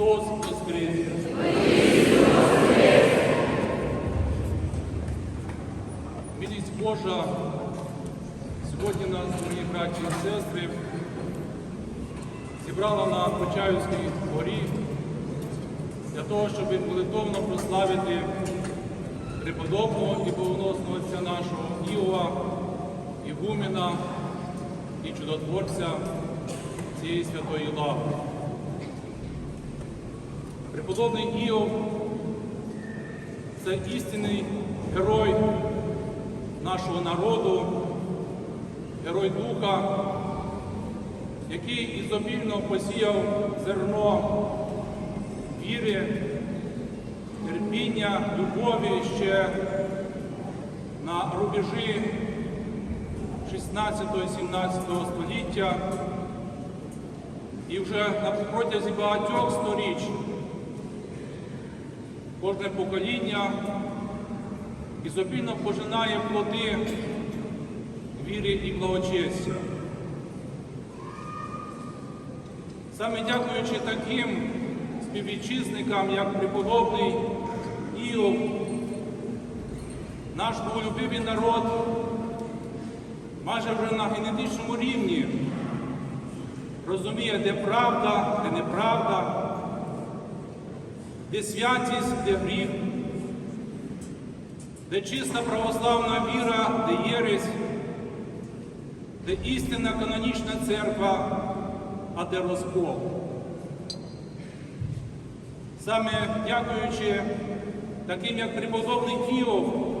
Христос Воскрес! Милість Божа, сьогодні нас, дорогі браті і сестри, зібрала на Почаївській горі для того, щоб молитовно прославити преподобного і богоносного отця нашого Іова, Ігумена і чудотворця цієї святої лави. Преподобний Іов це істинний герой нашого народу, герой Духа, який ізобільно посіяв зерно віри, терпіння, любові ще на рубежі 16-17 століття. І вже на протязі багатьох сторіч кожне покоління ізобільно пожинає плоди віри і благочестя. Саме дякуючи таким співвітчизникам, як преподобний Іов, наш боголюбивий народ майже вже на генетичному рівні розуміє, де правда, де неправда, де святість, де гріх, де чиста православна віра, де єресь, де істинна канонічна церква, а де розкол. Саме дякуючи таким, як преподобний Кіов,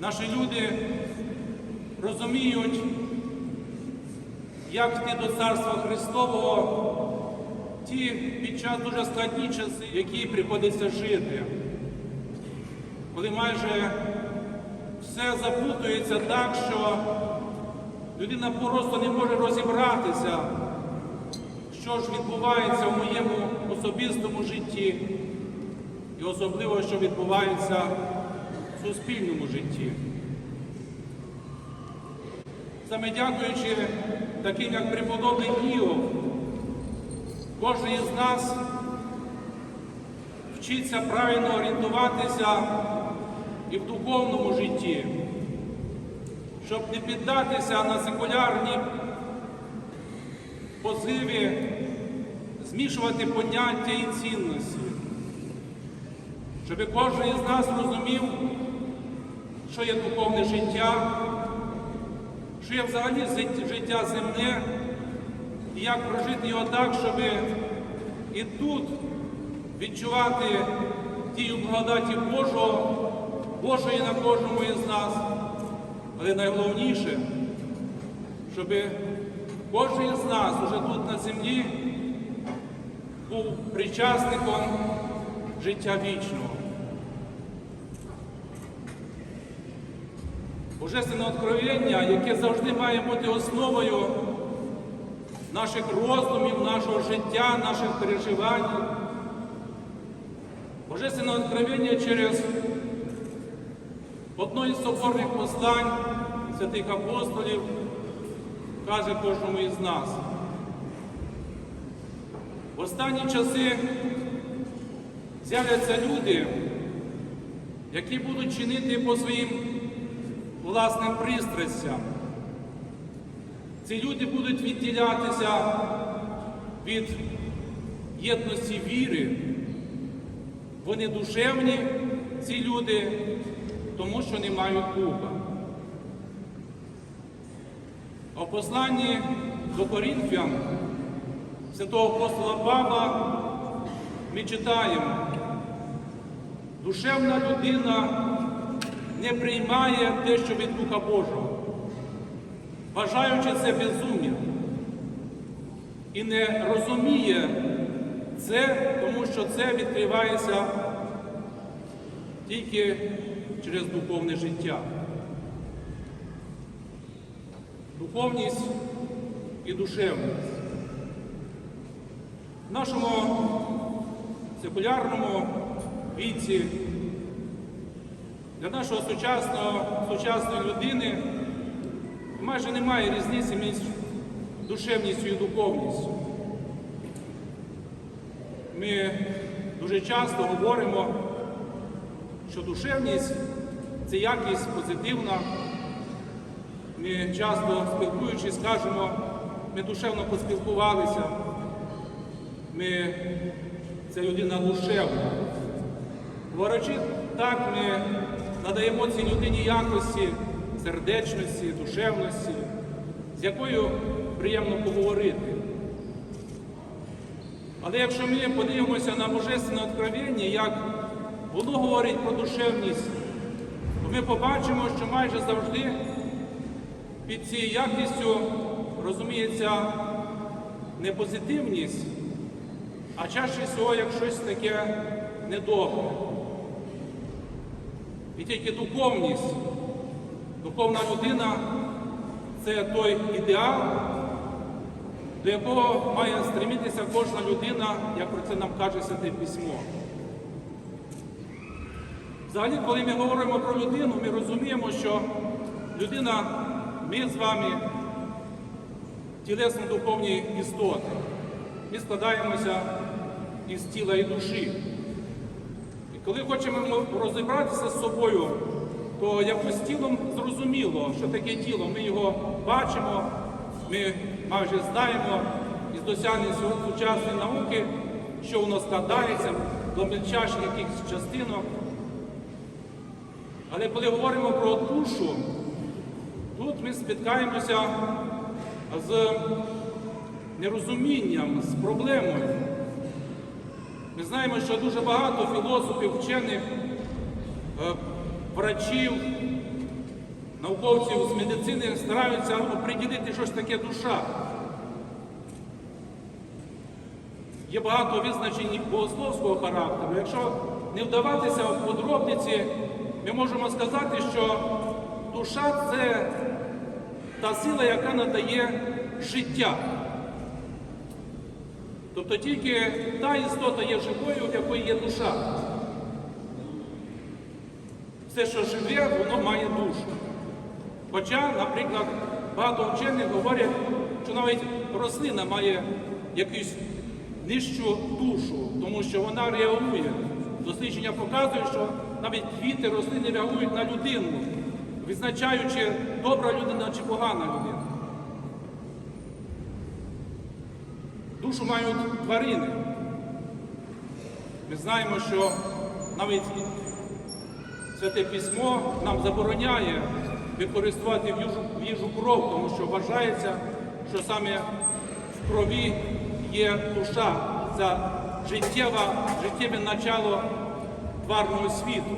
наші люди розуміють, як йти до Царства Христового ті під час дуже складні часи, які приходиться жити, коли майже все запутується так, що людина просто не може розібратися, що ж відбувається в моєму особистому житті, і особливо, що відбувається в суспільному житті. Саме дякуючи таким, як преподобний Іов, кожен із нас вчиться правильно орієнтуватися і в духовному житті, щоб не піддатися на секулярні позиви, змішувати поняття і цінності, щоб кожен із нас розумів, що є духовне життя, що є взагалі життя земне, і як прожити його так, щоб і тут відчувати дію благодаті Божого, Божої на кожному із нас. Але найголовніше, щоб кожен із нас уже тут на землі був причасником життя вічного. Божественне откровення, яке завжди має бути основою наших роздумів, нашого життя, наших переживань. Божественне откровення через одно із соборних послань святих апостолів каже кожному із нас. В останні часи з'являться люди, які будуть чинити по своїм власним пристрастям. Ці люди будуть відділятися від єдності віри. Вони душевні, ці люди, тому що не мають духа. А в посланні до Корінфян святого апостола Павла ми читаємо, душевна людина не приймає те, що від Духа Божого, вважаючи це безум'ям, і не розуміє це, тому що це відкривається тільки через духовне життя. Духовність і душевність. В нашому секулярному віці для нашого сучасного, сучасної людини майже немає різниці між душевністю і духовністю. Ми дуже часто говоримо, що душевність це якість позитивна. Ми часто спілкуючись, кажемо, ми душевно поспілкувалися, ми це людина душевна. Говорячи так, ми надаємо цій людині якості, сердечності, душевності, з якою приємно поговорити. Але якщо ми подивимося на Божественне откровення, як воно говорить про душевність, то ми побачимо, що майже завжди під цією якістю розуміється не позитивність, а чаще всього як щось таке недобре. І тільки духовність, духовна людина це той ідеал, до якого має стремитися кожна людина, як про це нам каже Святе Письмо. Взагалі, коли ми говоримо про людину, ми розуміємо, що людина, ми з вами тілесно духовні істоти. Ми складаємося із тіла і душі. І коли хочемо розібратися з собою, то якось тілом зрозуміло, що таке тіло. Ми його бачимо, ми майже знаємо із досягнень сучасної науки, що воно складається до мельчайших якихось частинок. Але коли говоримо про душу, тут ми спіткаємося з нерозумінням, з проблемою. Ми знаємо, що дуже багато філософів, вчених, е, врачів, науковців з медицини стараються оприділити, що ж таке душа. Є багато визначень богословського характеру. Якщо не вдаватися в подробниці, ми можемо сказати, що душа це та сила, яка надає життя. Тобто тільки та істота є живою, в якої є душа. Все, що живе, воно має душу. Хоча, наприклад, багато вчених говорять, що навіть рослина має якусь нижчу душу, тому що вона реагує. Дослідження показують, що навіть квіти рослини реагують на людину, визначаючи, добра людина чи погана людина. Душу мають тварини. Ми знаємо, що навіть Святе Письмо нам забороняє використовувати в їжу, кров, тому що вважається, що саме в крові є душа, це життєва, життєве начало тварного світу.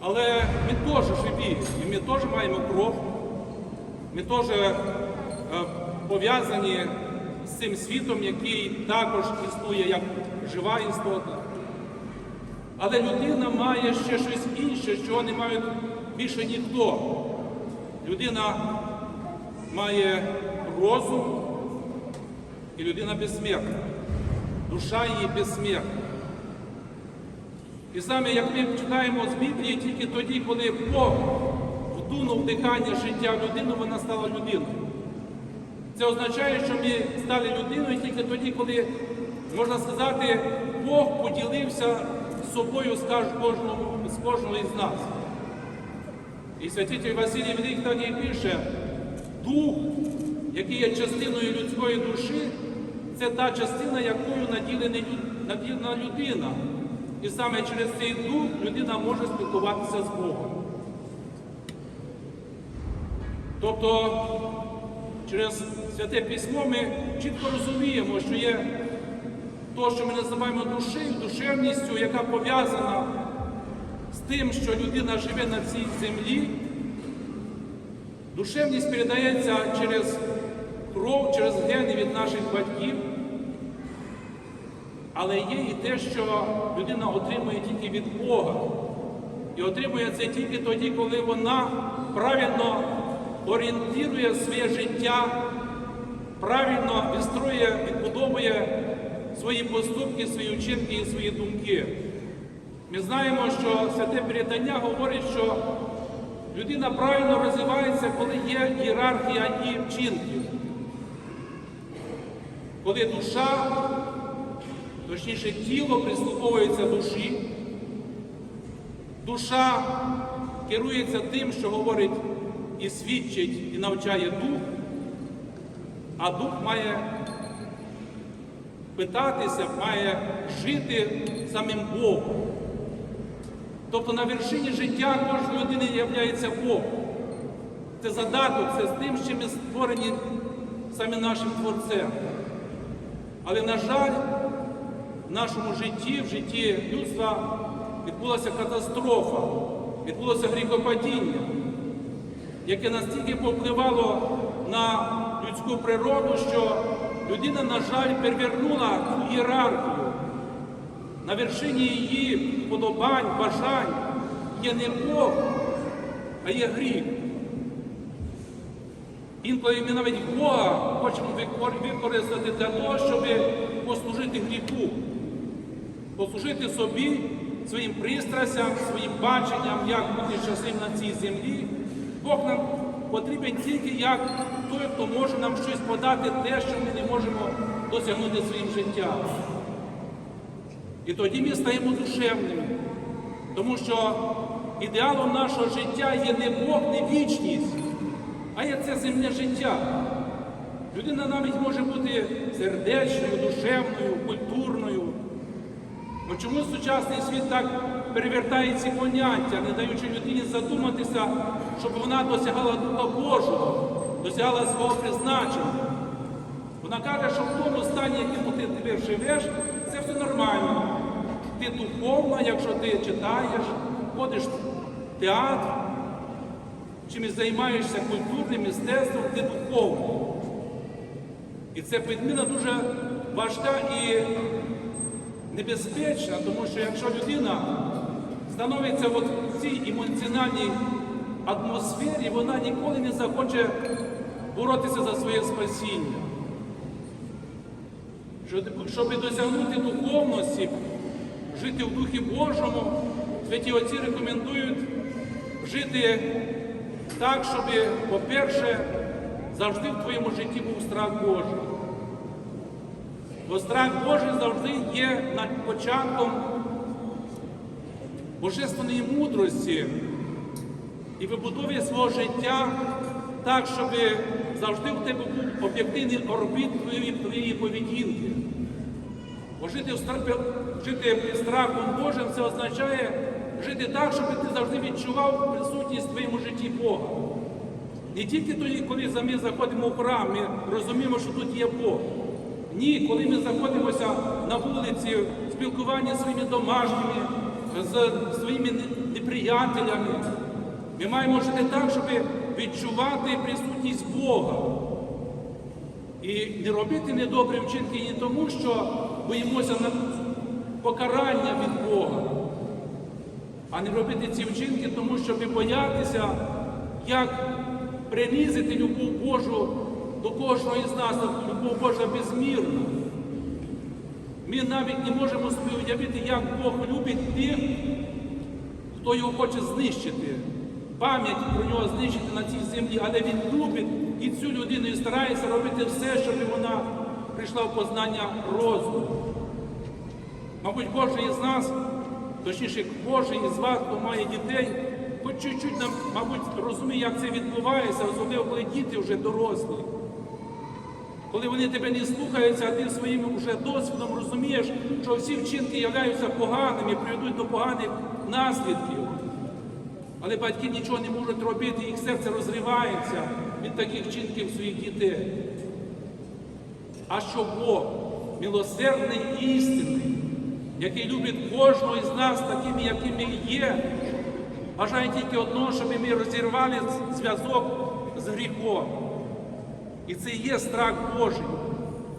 Але ми теж живі, і ми теж маємо кров, ми теж е, пов'язані з цим світом, який також існує як жива істота. Але людина має ще щось інше, чого не мають більше ніхто. Людина має розум, і людина безсмертна. Душа її безсмертна. І саме як ми читаємо з Біблії, тільки тоді, коли Бог вдунув дихання життя в людину, вона стала людиною. Це означає, що ми стали людиною тільки тоді, коли, можна сказати, Бог поділився з собою з кожного, із нас. І святитель Василій Великий пише, дух, який є частиною людської душі, це та частина, якою наділена людина. І саме через цей дух людина може спілкуватися з Богом. Тобто через святе письмо ми чітко розуміємо, що є то, що ми називаємо душею, душевністю, яка пов'язана з тим, що людина живе на цій землі. Душевність передається через кров, через гени від наших батьків. Але є і те, що людина отримує тільки від Бога. І отримує це тільки тоді, коли вона правильно орієнтує своє життя, правильно відстроює, відбудовує свої поступки, свої вчинки і свої думки. Ми знаємо, що святе передання говорить, що людина правильно розвивається, коли є ієрархія її вчинків. Коли душа точніше, тіло прислуховується душі, душа керується тим, що говорить і свідчить, і навчає дух, а дух має питатися, має жити самим Богом. Тобто на вершині життя кожної людини являється Бог. Це задаток, це з тим, чим ми створені самі нашим Творцем. Але, на жаль, в нашому житті, в житті людства відбулася катастрофа, відбулося гріхопадіння, яке настільки повпливало на людську природу, що людина, на жаль, перевернула цю ієрархію. На вершині її подобань, бажань є не Бог, а є гріх. Інколи ми навіть Бога хочемо використати для того, щоб послужити гріху, послужити собі, своїм пристрастям, своїм баченням, як бути щасливим на цій землі. Бог нам потрібен тільки як той, хто може нам щось подати, те, що ми не можемо досягнути своїм життям. І тоді ми стаємо душевними, тому що ідеалом нашого життя є не Бог, не вічність, а є це земне життя. Людина навіть може бути сердечною, душевною, культурною. Ну чому сучасний світ так перевертає ці поняття, не даючи людині задуматися, щоб вона досягала Духа Божого, досягала свого призначення? Вона каже, що в тому стані, якому ти живеш, це все нормально. Ти духовна, якщо ти читаєш, ходиш в театр, чимось займаєшся культурним мистецтвом, ти духовна. І це підміна дуже важка і небезпечна, тому що якщо людина становиться в цій емоціональній атмосфері, вона ніколи не захоче боротися за своє спасіння. Щоб- досягнути духовності, жити в Духі Божому, святі отці рекомендують жити так, щоб, по-перше, завжди в твоєму житті був страх Божий. Бо страх Божий завжди є над початком божественної мудрості і вибудові свого життя так, щоб завжди в тебе був об'єктивний орбіт твоєї, твоєї поведінки. Бо жити, в стра- жити страхом Божим це означає жити так, щоб ти завжди відчував присутність в твоєму житті Бога. Не тільки тоді, коли ми заходимо в храм, ми розуміємо, що тут є Бог. Ні, коли ми знаходимося на вулиці, в спілкуванні зі своїми домашніми, з своїми неприятелями, ми маємо жити так, щоб відчувати присутність Бога. І не робити недобрі вчинки не тому, що боїмося покарання від Бога, а не робити ці вчинки, тому що боятися, як принизити любов Божу до кожного із нас, любов Божа безмірна. Ми навіть не можемо собі уявити, як Бог любить тих, хто його хоче знищити. Пам'ять про нього знищити на цій землі, але він любить і цю людину і старається робити все, щоб вона прийшла в познання розуму. Мабуть, кожен із нас, точніше, кожен із вас, хто має дітей, хоч чуть-чуть, нам, мабуть, розуміє, як це відбувається, особливо коли діти вже дорослі. Коли вони тебе не слухаються, а ти своїм вже досвідом розумієш, що всі вчинки являються поганими, приведуть до поганих наслідків. Але батьки нічого не можуть робити, їх серце розривається від таких вчинків своїх дітей. А що Бог милосердний і істинний, який любить кожного із нас такими, якими є, бажає тільки одного, щоб ми розірвали зв'язок з гріхом. І це є страх Божий.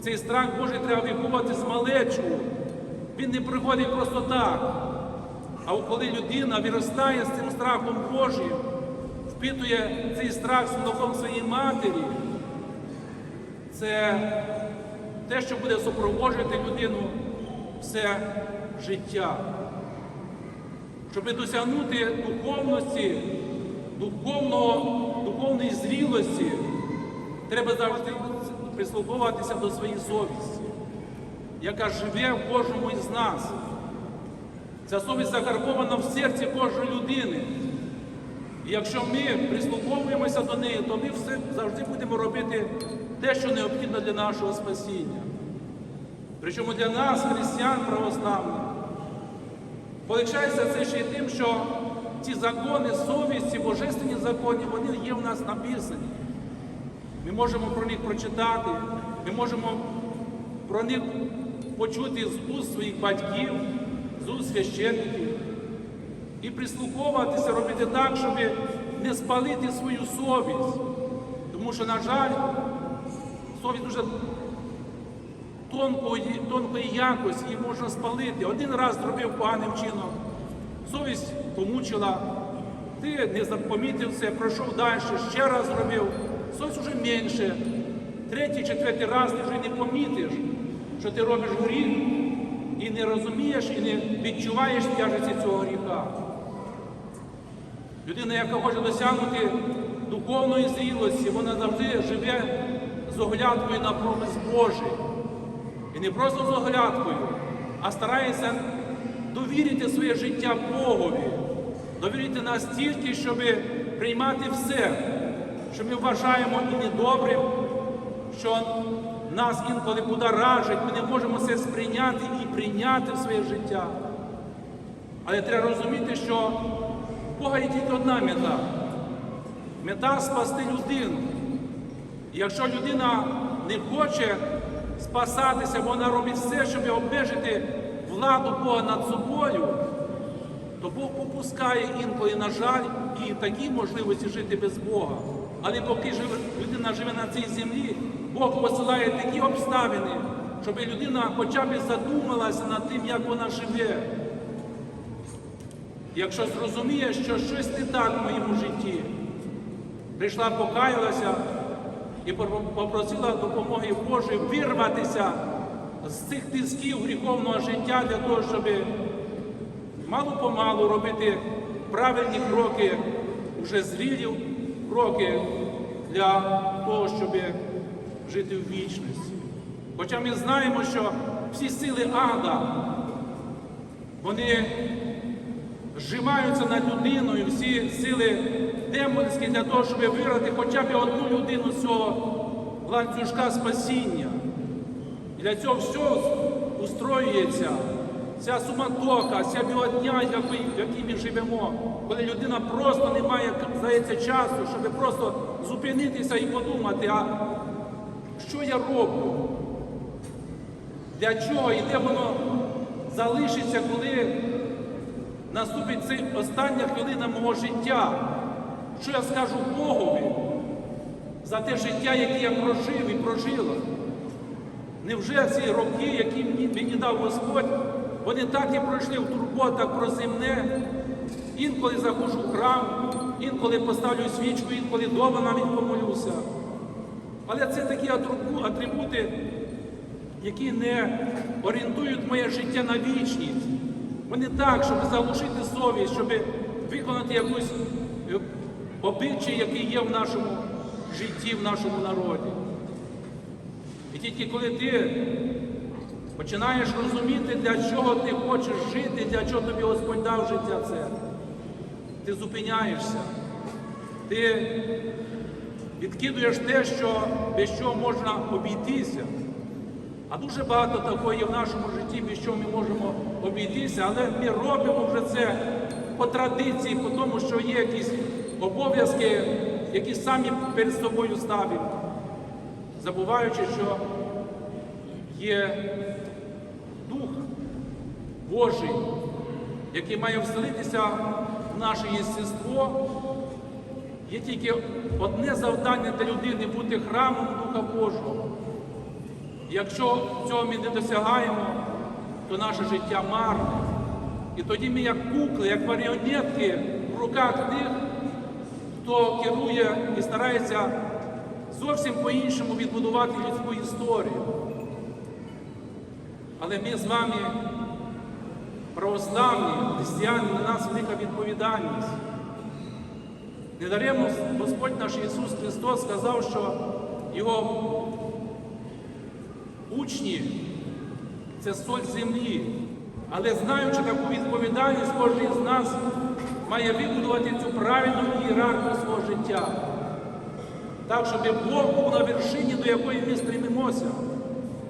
Цей страх Божий треба виховувати з малечого. Він не приходить просто так. А коли людина виростає з цим страхом Божим, впитує цей страх з молоком своєї матері, це те, що буде супроводжувати людину все життя. Щоб досягнути духовності, духовного, духовної зрілості, треба завжди прислуховуватися до своєї совісті. яка живе в кожному із нас. Ця совість закарбована в серці кожної людини. І якщо ми прислуховуємося до неї, то ми все завжди будемо робити те, що необхідно для нашого спасіння. Причому для нас, християн православних, полегшається це ще й тим, що ці закони, совісті, божественні закони, вони є в нас написані. Ми можемо про них прочитати, ми можемо про них почути з уст своїх батьків, з уст священників і прислуховуватися, робити так, щоб не спалити свою совість. Тому що, на жаль, совість дуже тонкої, тонкої якості її можна спалити. Один раз зробив поганим чином, совість помучила, ти не запомітив це, пройшов далі, ще раз зробив, совість вже менше. Третій, четвертий раз ти вже не помітиш, що ти робиш гріх і не розумієш, і не відчуваєш тяжесті цього гріха. Людина, яка хоче досягнути духовної зрілості, вона завжди живе з оглядкою на промис Божий. І не просто з оглядкою, а старається довірити своє життя Богові, довірити настільки, щоб приймати все, що ми вважаємо і недобрим, що нас інколи будоражить, ми не можемо це сприйняти і прийняти в своє життя. Але треба розуміти, що в Бога є тільки одна мета. Мета спасти людину. Якщо людина не хоче спасатися, вона робить все, щоб обмежити владу Бога над собою, то Бог попускає інколи, на жаль, і такі можливості жити без Бога. Але поки людина живе на цій землі, Бог посилає такі обставини, щоб людина хоча б задумалася над тим, як вона живе. Якщо зрозуміє, що щось не так в моєму житті, прийшла, покаялася і попросила допомоги Божої вирватися з цих тисків гріховного життя для того, щоб мало-помалу робити правильні кроки, вже зрілі кроки для того, щоб жити в вічності. Хоча ми знаємо, що всі сили ада, вони зжимаються над людиною, всі сили демонські для того, щоб вирвати хоча б одну людину з цього ланцюжка спасіння. І для цього все устроюється, ця суматоха, ця білодня, в якій ми живемо, коли людина просто не має, здається, часу, щоб просто зупинитися і подумати, а що я роблю? Для чого і де воно залишиться, коли наступить ця остання хвилина мого життя? Що я скажу Богові за те життя, яке я прожив і прожила? Невже ці роки, які мені, дав Господь, вони так і пройшли в турботах про земне? Інколи заходжу в храм, інколи поставлю свічку, інколи вдома навіть помолюся. Але це такі атрибути, які не орієнтують моє життя на вічність. Вони так, щоб заглушити совість, щоб виконати якусь е, обичай, який є в нашому житті, в нашому народі. І тільки коли ти починаєш розуміти, для чого ти хочеш жити, для чого тобі Господь дав життя це, ти зупиняєшся, ти відкидуєш те, що без чого можна обійтися. А дуже багато такого є в нашому житті, без чого ми можемо обійтися, але ми робимо вже це по традиції, по тому, що є якісь обов'язки, які самі перед собою ставимо, забуваючи, що є Дух Божий, який має вселитися в наше єстество. Є тільки одне завдання для людини бути храмом Духа Божого. Якщо цього ми не досягаємо, то наше життя марне. І тоді ми, як кукли, як маріонетки в руках тих, хто керує і старається зовсім по-іншому відбудувати людську історію. Але ми з вами, православні, християни, на нас велика відповідальність. Недаремно Господь наш Ісус Христос сказав, що Його учні це соль землі. Але знаючи таку відповідальність, кожен з нас має вибудувати цю правильну ієрархію свого життя. Так, щоб Бог був на вершині, до якої ми стремимося.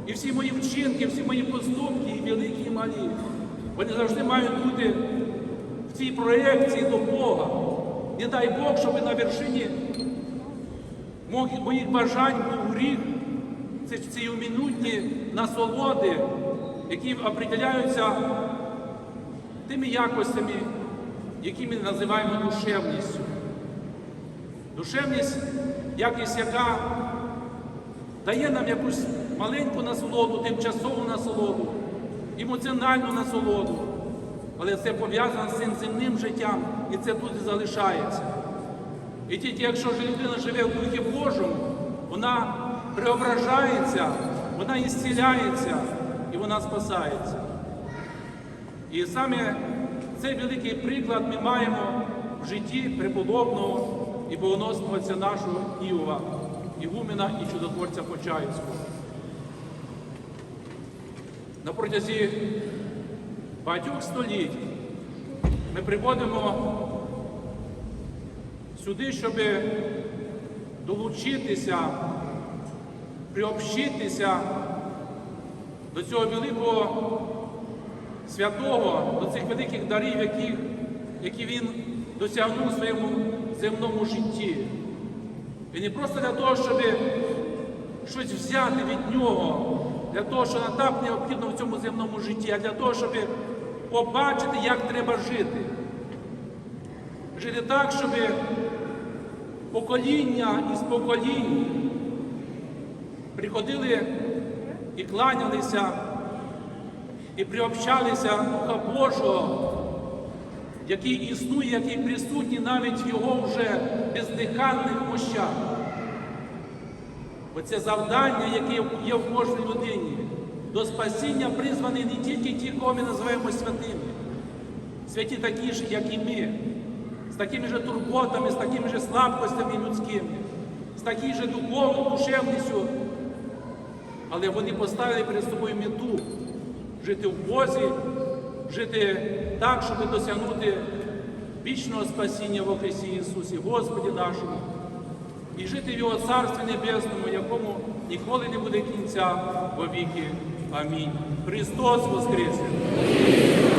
І всі мої вчинки, всі мої поступки, і великі, і малі, вони завжди мають бути в цій проєкції до Бога. Не дай Бог, щоб на вершині моїх бажань був гріх, це ці минутні насолоди, які определяються тими якостями, які ми називаємо душевністю. Душевність, якість, яка дає нам якусь маленьку насолоду, тимчасову насолоду, емоціональну насолоду. Але це пов'язано з цим земним життям, і це тут і залишається. І тільки якщо людина живе в Духі Божому, вона преображається, вона ісціляється і вона спасається. І саме цей великий приклад ми маємо в житті преподобного і богоносного нашого Іова, Ігумена і чудотворця Почаївського. На протязі багатьох століть ми приводимо сюди, щоб долучитися, приобщитися до цього великого святого, до цих великих дарів, які, які він досягнув в своєму земному житті. І не просто для того, щоб щось взяти від нього, для того, що нам так необхідно в цьому земному житті, а для того, щоб побачити, як треба жити. Жити так, щоб покоління із поколінь приходили і кланялися, і приобщалися Духа Божого, який існує, який присутній навіть в його вже бездихальних мощах. Бо це завдання, яке є в кожній людині. До спасіння призвані не тільки ті, кого ми називаємо святими. Святі такі ж, як і ми, з такими ж турботами, з такими ж слабкостями людськими, з такою ж духовною душевністю. Але вони поставили перед собою мету жити в Бозі, жити так, щоб досягнути вічного спасіння в Христі Ісусі, Господі нашому, і жити в Його Царстві Небесному, якому ніколи не буде кінця во віки. Амінь. Христос Воскресе!